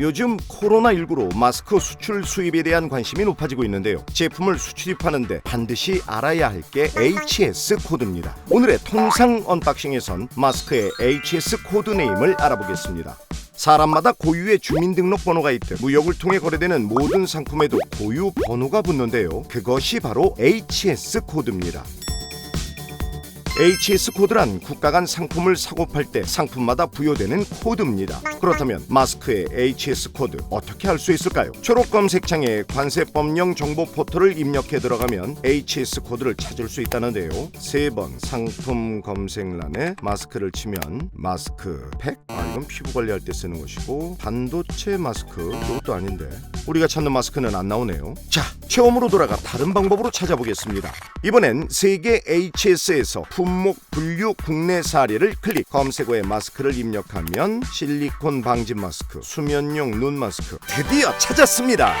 요즘 코로나19로 마스크 수출 수입에 대한 관심이 높아지고 있는데요. 제품을 수출입하는데 반드시 알아야 할 게 HS 코드입니다. 오늘의 통상 언박싱에선 마스크의 HS 코드 네임을 알아보겠습니다. 사람마다 고유의 주민등록번호가 있듯 무역을 통해 거래되는 모든 상품에도 고유 번호가 붙는데요. 그것이 바로 HS 코드입니다. HS 코드란 국가 간 상품을 사고 팔 때 상품마다 부여되는 코드입니다. 그렇다면 마스크의 HS 코드 어떻게 알 수 있을까요? 초록 검색창에 관세 법령 정보 포털을 입력해 들어가면 HS 코드를 찾을 수 있다는데요. 세 번 상품 검색란에 마스크를 치면 마스크 팩? 아 이건 피부 관리할 때 쓰는 것이고 반도체 마스크 이것도 아닌데 우리가 찾는 마스크는 안 나오네요. 자 처음으로 돌아가 다른 방법으로 찾아보겠습니다. 이번엔 세계 HS에서 품목 분류 국내 사례를 클릭 검색어에 마스크를 입력하면 실리콘 방지 마스크, 수면용 눈 마스크 드디어 찾았습니다.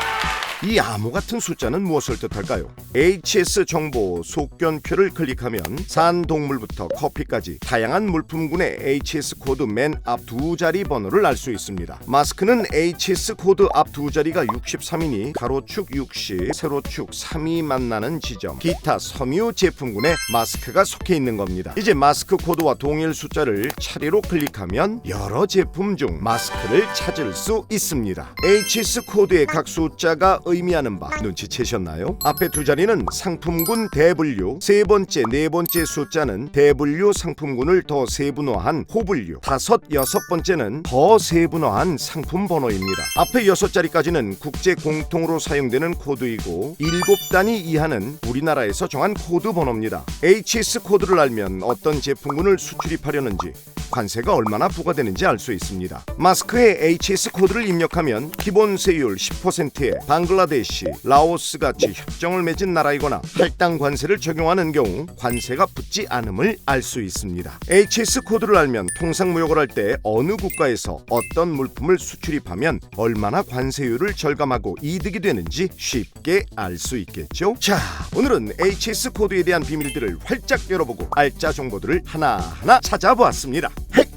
이 암호 같은 숫자는 무엇을 뜻할까요? HS 정보 속견표를 클릭하면 산 동물부터 커피까지 다양한 물품군의 HS 코드 맨 앞 두 자리 번호를 알 수 있습니다. 마스크는 HS 코드 앞 두 자리가 63이니 가로축 60, 세로축 3이 만나는 지점 기타 섬유 제품군에 마스크가 속해 있는 겁니다. 이제 마스크 코드와 동일 숫자를 차례로 클릭하면 여러 제품 중 마스크를 찾을 수 있습니다. HS 코드의 각 숫자가 의미하는 바 눈치채셨나요? 앞에 두 자리는 상품군 대분류, 세 번째, 네 번째 숫자는 대분류 상품군을 더 세분화한 호분류, 다섯, 여섯 번째는 더 세분화한 상품 번호입니다. 앞에 여섯 자리까지는 국제 공통으로 사용되는 코드이고 일곱 단위 이하는 우리나라에서 정한 코드 번호입니다. HS 코드를 알면 어떤 제품군을 수출입하려는지 관세가 얼마나 부과되는지 알 수 있습니다. 마스크에 HS 코드를 입력하면 기본 세율 10%에 방글라데시, 라오스 같이 협정을 맺은 나라이거나 할당 관세를 적용하는 경우 관세가 붙지 않음을 알 수 있습니다. HS 코드를 알면 통상 무역을 할 때 어느 국가에서 어떤 물품을 수출입하면 얼마나 관세율을 절감하고 이득이 되는지 쉽게 알 수 있겠죠. 자, 오늘은 HS 코드에 대한 비밀들을 활짝 열어보고 알짜 정보들을 하나하나 찾아보았습니다.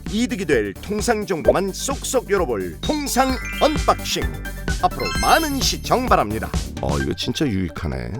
핵 이득이 될 통상 정보만 쏙쏙 열어볼 통상 언박싱. 앞으로 많은 시청 바랍니다. 어, 이거 진짜 유익하네.